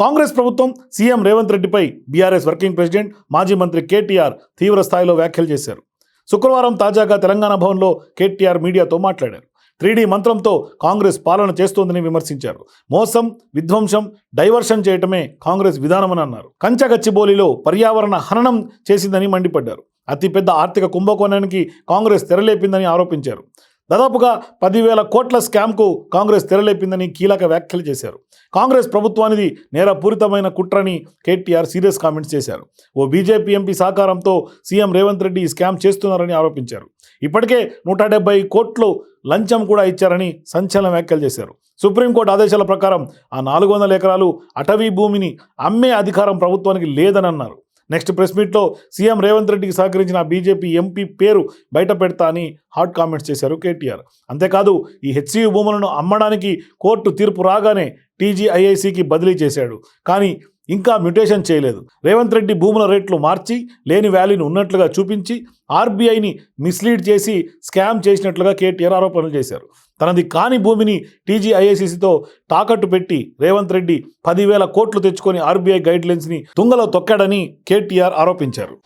కాంగ్రెస్ ప్రభుత్వం సీఎం రేవంత్ రెడ్డిపై BRS working president మాజీ మంత్రి కేటీఆర్ తీవ్ర స్థాయిలో వ్యాఖ్యలు చేశారు. శుక్రవారం తాజాగా తెలంగాణ భవన్లో కేటీఆర్ మీడియాతో మాట్లాడారు. త్రీడీ మంత్రంతో కాంగ్రెస్ పాలన చేస్తోందని విమర్శించారు. మోసం విధ్వంసం డైవర్షన్ చేయటమే కాంగ్రెస్ విధానమని అన్నారు. కంచగచ్చిబోలిలో పర్యావరణ హననం చేసిందని మండిపడ్డారు. అతిపెద్ద ఆర్థిక కుంభకోణానికి కాంగ్రెస్ తెరలేపిందని ఆరోపించారు. దాదాపుగా పదివేల కోట్ల స్కామ్కు కాంగ్రెస్ తెరలేపిందని కీలక వ్యాఖ్యలు చేశారు. కాంగ్రెస్ ప్రభుత్వానిది నేరపూరితమైన కుట్రని కేటీఆర్ సీరియస్ కామెంట్స్ చేశారు. ఓ బీజేపీ ఎంపీ సహకారంతో సీఎం రేవంత్ రెడ్డి ఈ స్కామ్ చేస్తున్నారని ఆరోపించారు. ఇప్పటికే నూట డెబ్బై కోట్లు లంచం కూడా ఇచ్చారని సంచలన వ్యాఖ్యలు చేశారు. సుప్రీంకోర్టు ఆదేశాల ప్రకారం ఆ నాలుగు వందల ఎకరాలు అటవీ భూమిని అమ్మే అధికారం ప్రభుత్వానికి లేదని అన్నారు నెక్స్ట్ ప్రెస్ మీట్లో సీఎం రేవంత్ రెడ్డికి సహకరించిన బీజేపీ ఎంపీ పేరు బయట పెడతా అని హాట్ కామెంట్స్ చేశారు కేటీఆర్. అంతేకాదు ఈ హెచ్సియు భూములను అమ్మడానికి కోర్టు తీర్పు రాగానే టీజీఐఐసికి బదిలీ చేశాడు. కానీ ఇంకా మ్యుటేషన్ చేయలేదు. రేవంత్ రెడ్డి భూముల రేట్లు మార్చి లేని వ్యాలీని ఉన్నట్లుగా చూపించి ఆర్బీఐని మిస్లీడ్ చేసి స్కామ్ చేసినట్లుగా కేటీఆర్ ఆరోపణలు చేశారు. తనది కాని భూమిని టీజీఐఏసీసీతో తాకట్టు పెట్టి రేవంత్ రెడ్డి పదివేల కోట్లు తెచ్చుకొని ఆర్బీఐ గైడ్ లైన్స్ని తుంగలో తొక్కాడని కేటీఆర్ ఆరోపించారు.